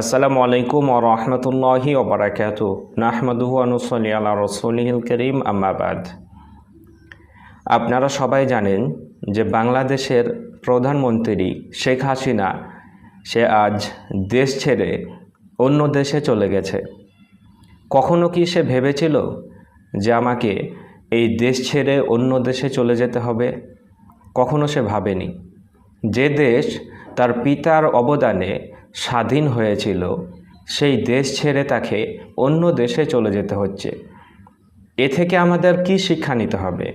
আসসালামু আলাইকুম ও রহমতুল্লাহি ওবরাকাত নাহমাদুহু আনুসলি আল্লাহ রসুলহিল করিম আম্মাবাদ আপনারা সবাই জানেন যে বাংলাদেশের প্রধানমন্ত্রী শেখ হাসিনা, সে আজ দেশ ছেড়ে অন্য দেশে চলে গেছে। কখনো কি সে ভেবেছিল যে আমাকে এই দেশ ছেড়ে অন্য দেশে চলে যেতে হবে? কখনো সে ভাবেনি। যে দেশ তার পিতার অবদানে স্বাধীন হয়েছিল। সেই দেশ ছেড়ে তাকে অন্য দেশে চলে যেতে হচ্ছে। এ থেকে আমাদের কি শিক্ষা নিতে হবে?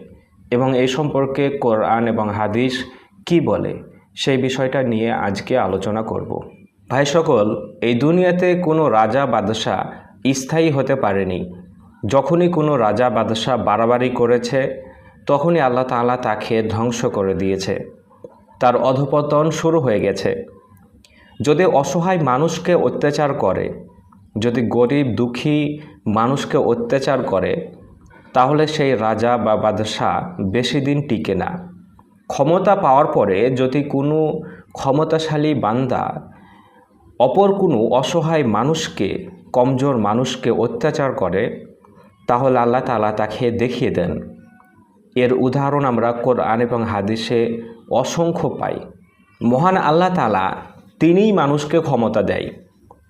এবং এই সম্পর্কে কোরআন এবং হাদিস কি বলে? সেই বিষয়টা নিয়ে আজকে আলোচনা করব। ভাই সকল, এই দুনিয়াতে কোনো রাজা বাদশাহ স্থায়ী হতে পারেনি। যখনই কোনো রাজা বাদশাহ বাড়াবাড়ি করেছে, তখনই আল্লাহ তাআলা তাকে ধ্বংস করে দিয়েছে। তার অধপতন শুরু হয়ে গেছে। যদি অসহায় মানুষকে অত্যাচার করে, যদি গরিব, দুঃখী মানুষকে অত্যাচার করে, তাহলে সেই রাজা বা বাদশাহ বেশি দিন টিকে না। ক্ষমতা পাওয়ার পরে যদি কোনো ক্ষমতাশালী বান্দা অপর কোনো অসহায় মানুষকে, কমজোর মানুষকে অত্যাচার করে, তাহলে আল্লাহ তালা তাকে দেখিয়ে দেন। এর উদাহরণ আমরা কোরআন এবং হাদিসে অসংখ্য পাই মহান আল্লাহ তালা তিনিই মানুষকে ক্ষমতা দেয়।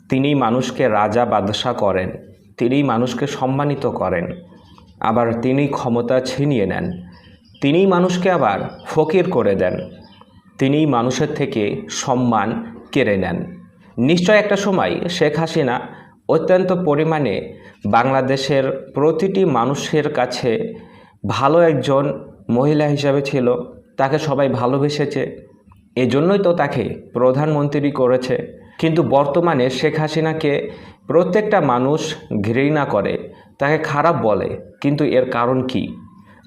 তিনিই মানুষকে রাজা বাদশাহ করেন। তিনিই মানুষকে সম্মানিত করেন। আবার তিনি ক্ষমতা ছিনিয়ে নেন। তিনিই মানুষকে আবার ফকির করে দেন। তিনিই মানুষের থেকে সম্মান কেড়ে নেন। নিশ্চয় একটা সময় শেখ হাসিনা অত্যন্ত পরিমাণে বাংলাদেশের প্রতিটি মানুষের কাছে ভালো একজন মহিলা হিসাবে ছিল। তাকে সবাই ভালোবেসেছে। এজন্যই তো তাকে প্রধানমন্ত্রী করেছে। কিন্তু বর্তমানে শেখ হাসিনাকে প্রত্যেকটা মানুষ ঘৃণা করে, তাকে খারাপ বলে। কিন্তু এর কারণ কি?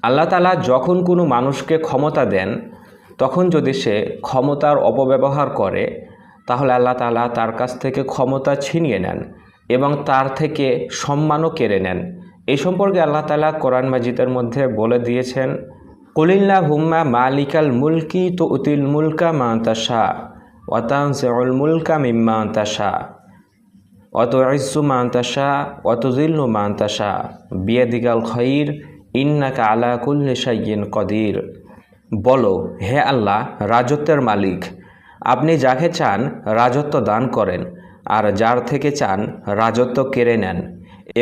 আল্লাহ তালা যখন কোনো মানুষকে ক্ষমতা দেন, তখন যদি সে ক্ষমতার অপব্যবহার করে, তাহলে আল্লাহ তালা তার কাছ থেকে ক্ষমতা ছিনিয়ে নেন এবং তার থেকে সম্মানও কেড়ে নেন। এই সম্পর্কে আল্লাহ তালা কোরআন মাজিদের মধ্যে বলে দিয়েছেন কুলিল্লা হুম্মা মালিকাল মুলকি তো উতিল মুলকা মান্তাসা ওয়াতানসেউল মুলকা মিম্মান্তাসা অত ইসু মান্তাসা অত জিল্লু মান্তাসা বিয়াদিকাল খৈর ইন্নাকা আলা কুল্লি সাইয়িন কদির বলো, হে আল্লাহ, রাজত্বের মালিক, আপনি যাকে চান রাজত্ব দান করেন, আর যার থেকে চান রাজত্ব কেড়ে নেন,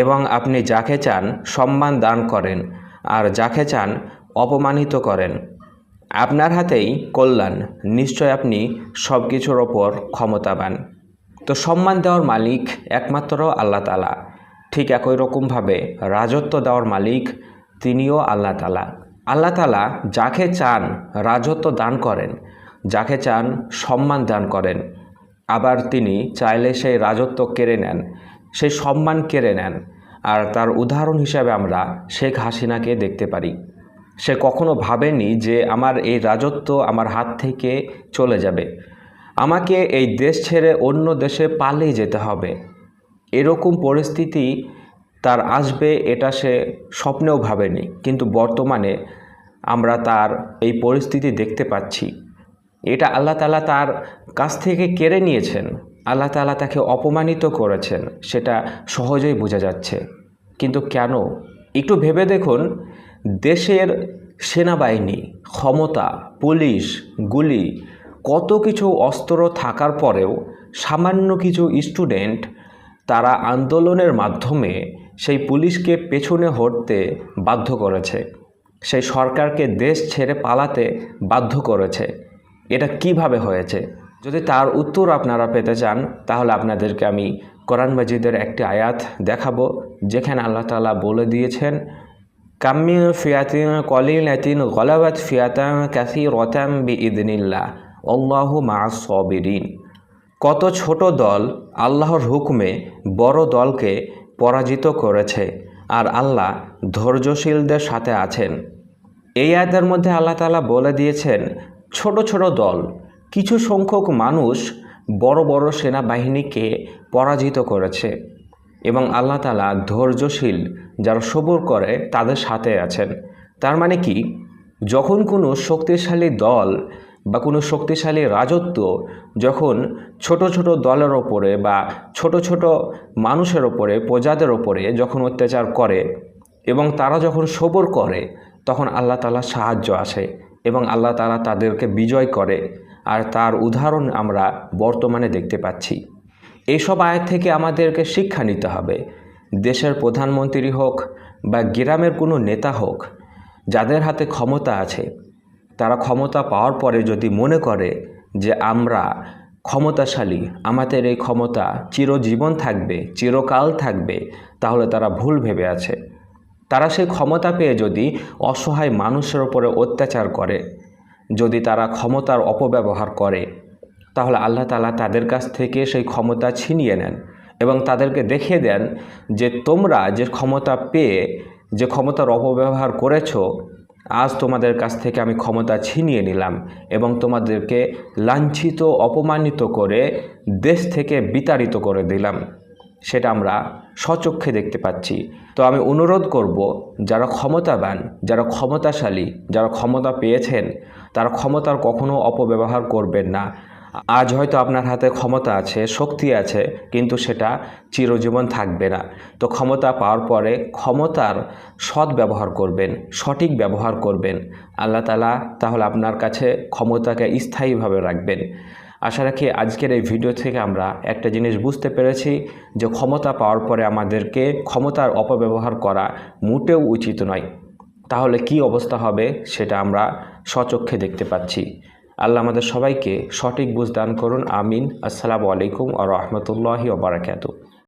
এবং আপনি যাকে চান সম্মান দান করেন, আর যাকে চান অপমানিত করেন। আপনার হাতেই কল্যাণ, নিশ্চয় আপনি সব কিছুর ওপর ক্ষমতাবান। তো সম্মান দেওয়ার মালিক একমাত্র আল্লাহ তালা ঠিক একই রকমভাবে রাজত্ব দেওয়ার মালিক তিনিও আল্লাহ তালা আল্লাহ তালা যাকে চান রাজত্ব দান করেন, যাকে চান সম্মান দান করেন। আবার তিনি চাইলে সেই রাজত্ব কেড়ে নেন, সেই সম্মান কেড়ে নেন। আর তার উদাহরণ হিসাবে আমরা শেখ হাসিনাকে দেখতে পারি। সে কখনো ভাবেনি যে আমার এই রাজত্ব আমার হাত থেকে চলে যাবে। আমাকে এই দেশ ছেড়ে অন্য দেশে পালিয়ে যেতে হবে। এরকম পরিস্থিতি তার আসবে এটা সে স্বপ্নেও ভাবেনি। কিন্তু বর্তমানে আমরা তার এই পরিস্থিতি দেখতে পাচ্ছি। এটা আল্লাহ তালা তার কাছ থেকে কেড়ে নিয়েছেন। আল্লাহ তালা তাকে অপমানিত করেছেন। সেটা সহজেই বোঝা যাচ্ছে। কিন্তু কেন? একটু ভেবে দেখুন দেশের সেনাবাহিনী, ক্ষমতা, পুলিশ, গুলি, কত কিছু অস্ত্র থাকার পরেও সামান্য কিছু স্টুডেন্ট তারা আন্দোলনের মাধ্যমে সেই পুলিশকে পেছনে হটতে বাধ্য করেছে। সেই সরকারকে দেশ ছেড়ে পালাতে বাধ্য করেছে। এটা কীভাবে হয়েছে? যদি তার উত্তর আপনারা পেতে চান, তাহলে আপনাদেরকে আমি কোরআন মাজিদের একটি আয়াত দেখাবো, যেখানে আল্লাহ তালা বলে দিয়েছেন ফিয়াতিন কলিল এতিন গলাবাত ফিয়াতাম ক্যাসি রতাম বি ইদনিল্লা অল্লাহ মা সবিরিন কত ছোট দল আল্লাহর হুকুমে বড় দলকে পরাজিত করেছে আর আল্লাহ ধৈর্যশীলদের সাথে আছেন। এই আয়াতের মধ্যে আল্লাহ তালা বলে দিয়েছেন, ছোট ছোট দল, কিছু সংখ্যক মানুষ বড় বড় সেনাবাহিনীকে পরাজিত করেছে। এবং আল্লাহ তালা ধৈর্যশীল যারা সবর করে তাদের সাথে আছেন। তার মানে কি? যখন কোনো শক্তিশালী দল বা কোনো শক্তিশালী রাজত্ব যখন ছোট ছোট দলের ওপরে বা ছোট ছোট মানুষের ওপরে, প্রজাদের ওপরে যখন অত্যাচার করে এবং তারা যখন সবর করে, তখন আল্লাহ তালা সাহায্য আসে এবং আল্লাহ তালা তাদেরকে বিজয় করে। আর তার উদাহরণ আমরা বর্তমানে দেখতে পাচ্ছি। এইসব আয়াত থেকে আমাদেরকে শিক্ষা নিতে হবে। দেশের প্রধানমন্ত্রী হোক বা গ্রামের কোনো নেতা হোক, যাদের হাতে ক্ষমতা আছে, তারা ক্ষমতা পাওয়ার পরে যদি মনে করে যে আমরা ক্ষমতাশালী, আমাদের এই ক্ষমতা চিরজীবন থাকবে, চিরকাল থাকবে, তাহলে তারা ভুল ভেবে আছে। তারা সেই ক্ষমতা পেয়ে যদি অসহায় মানুষের ওপরে অত্যাচার করে, যদি তারা ক্ষমতার অপব্যবহার করে তাহলে আল্লাহ তালা তাদের কাছ থেকে সেই ক্ষমতা ছিনিয়ে নেন এবং তাদেরকে দেখিয়ে দেন যে তোমরা যে ক্ষমতা পেয়ে, যে ক্ষমতার অপব্যবহার করেছ, আজ তোমাদের কাছ থেকে আমি ক্ষমতা ছিনিয়ে নিলাম এবং তোমাদেরকে লাঞ্ছিত, অপমানিত করে দেশ থেকে বিতাড়িত করে দিলাম। সেটা আমরা স্বচক্ষে দেখতে পাচ্ছি। তো আমি অনুরোধ করব, যারা ক্ষমতাবান, যারা ক্ষমতাশালী, যারা ক্ষমতা পেয়েছেন, তারা ক্ষমতার কখনো অপব্যবহার করবেন না। আজ হয়তো আপনার হাতে ক্ষমতা আছে, শক্তি আছে, কিন্তু সেটা চিরজীবন থাকবে না। তো ক্ষমতা পাওয়ার পরে ক্ষমতার সৎ ব্যবহার করবেন, সঠিক ব্যবহার করবেন। আল্লাহ তালা তাহলে আপনার কাছে ক্ষমতাকে স্থায়ীভাবে রাখবেন। আশা রাখি আজকের এই ভিডিও থেকে আমরা একটা জিনিস বুঝতে পেরেছি যে ক্ষমতা পাওয়ার পরে আমাদেরকে ক্ষমতার অপব্যবহার করা মোটেও উচিত নয়। তাহলে কি অবস্থা হবে সেটা আমরা স্বচক্ষে দেখতে পাচ্ছি। আল্লাহ আমাদের সবাইকে সঠিক বুঝ দান করুন আমিন। আসসালামু আলাইকুম আ রহমতুল্লাহি ওবরাকাতু